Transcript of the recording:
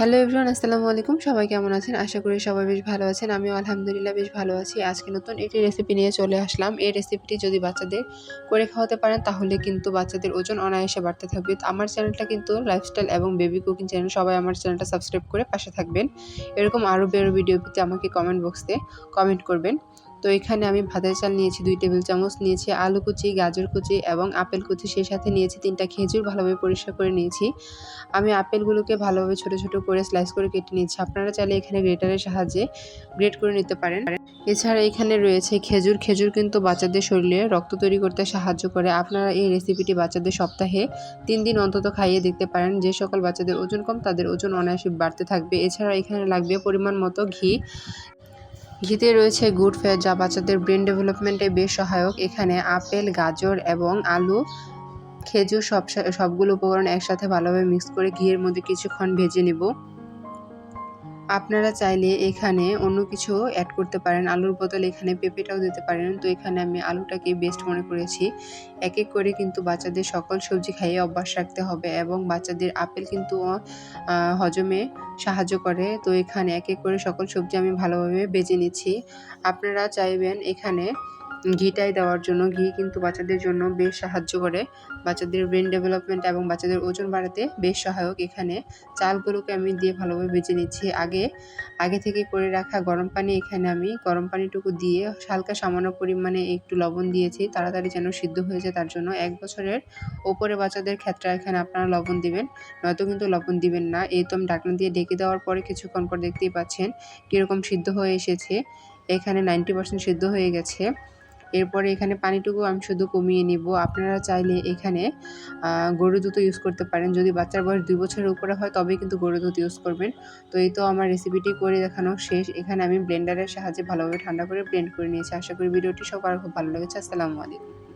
Hello everyone, আসসালামু আলাইকুম। সবাই কেমন আছেন? আশা করি সবাই বেশ ভালো আছেন। আমিও আলহামদুলিল্লাহ বেশ ভালো আছি। আজকে নতুন একটি রেসিপি নিয়ে চলে আসলাম। এই রেসিপিটি যদি বাচ্চাদের করে খাওয়াতে পারেন, তাহলে কিন্তু বাচ্চাদের ওজন অনায়াসে বাড়তে থাকবে। আমার চ্যানেলটা কিন্তু লাইফস্টাইল এবং বেবি কুকিং চ্যানেল সবাই আমার চ্যানেলটা সাবস্ক্রাইব করে পাশে থাকবেন। এরকম আরও বেরো ভিডিও পেতে আমাকে কমেন্ট বক্সে কমেন্ট করবেন। তো এখানে আমি ভাতের চাল নিয়েছি, দুই টেবিল চামচ নিয়েছি, আলু কুচি, গাজর কুচি এবং আপেল কুচি, সেই সাথে নিয়েছি তিনটা খেজুর ভালোভাবে পরিষ্কার করে নিয়েছি। আমি আপেলগুলোকে ভালোভাবে ছোট ছোট করে স্লাইস করে কেটে নিয়েছি। আপনারা চাইলে এখানে গ্রেটারের সাহায্যে গ্রেট করে নিতে পারেন। এছাড়া এখানে রয়েছে খেজুর। খেজুর কিন্তু বাচ্চাদের শরীরে রক্ত তৈরি করতে সাহায্য করে। আপনারা এই রেসিপিটি বাচ্চাদের সপ্তাহে তিন দিন অন্তত খাইয়ে দেখতে পারেন। যে সকল বাচ্চাদের ওজন কম, তাদের ওজন অনায়াসে বাড়তে থাকবে। এছাড়া এখানে লাগবে পরিমাণ মতো ঘি। ঘিতে রয়েছে গুড ফ্যাট যা বাচ্চাদের ব্রেন ডেভেলপমেন্টে বেশ সহায়ক। এখানে আপেল, গাজর এবং আলু, খেজুর সব সবগুলো উপকরণ একসাথে ভালোভাবে মিক্স করে ঘিয়ের মধ্যে কিছুক্ষণ ভেজে নেব। আপনারা চাইলে এখানে অন্য কিছু অ্যাড করতে পারেন। আলুর বদলে এখানে পেঁপেটাও দিতে পারেন। তো এখানে আমি আলুটাকে বেস্ট মনে করেছি। এক এক করে কিন্তু বাচ্চাদের সকল সবজি খাইয়ে অভ্যাস রাখতে হবে এবং বাচ্চাদের আপেল কিন্তু হজমে সাহায্য করে। তো এখানে এক এক করে সকল সবজি আমি ভালোভাবে বেজে নিচ্ছি। আপনারা চাইবেন এখানে ঘিটাই দেওয়ার জন্য, ঘি কিন্তু বাচ্চাদের জন্য বেশ সাহায্য করে। বাচ্চাদের ব্রেন ডেভেলপমেন্ট এবং বাচ্চাদের ওজন বাড়াতে বেশ সহায়ক। এখানে চালগুলোকে আমি দিয়ে ভালোভাবে বেজে নিচ্ছি। আগে আগে থেকে করে রাখা গরম পানি এখানে আমি গরম পানিটুকু দিয়ে হালকা সামান্য পরিমাণে একটু লবণ দিয়েছি। তাড়াতাড়ি যেন সিদ্ধ হয়ে যায় তার জন্য এক বছরের ওপরে বাচ্চাদের ক্ষেত্রে এখানে আপনারা লবণ দিবেন। নয়তো কিন্তু লবণ দিবেন না। এই তো ঢাকনা দিয়ে ডেকে দেওয়ার পরে কিছুক্ষণ পর দেখতেই পাচ্ছেন কীরকম সিদ্ধ হয়ে এসেছে। এখানে নাইনটি পার্সেন্ট সিদ্ধ হয়ে গেছে। এরপরে এখানে পানিটুকু আমি শুধু কমিয়ে নিব। আপনারা চাইলে এখানে গরু দুধ ইউজ করতে পারেন। যদি বাচ্চার বয়স দুই বছরের উপরে হয় তবে কিন্তু গরু দুধ ইউজ করবেন। তো এই তো আমার রেসিপিটি করে দেখানো শেষ। এখানে আমি ব্লেন্ডারের সাহায্যে ভালোভাবে ঠান্ডা করে ব্লেন্ড করে নিয়েছি। আশা করি ভিডিওটি সবার খুব ভালো লেগেছে। আসসালামু আলাইকুম।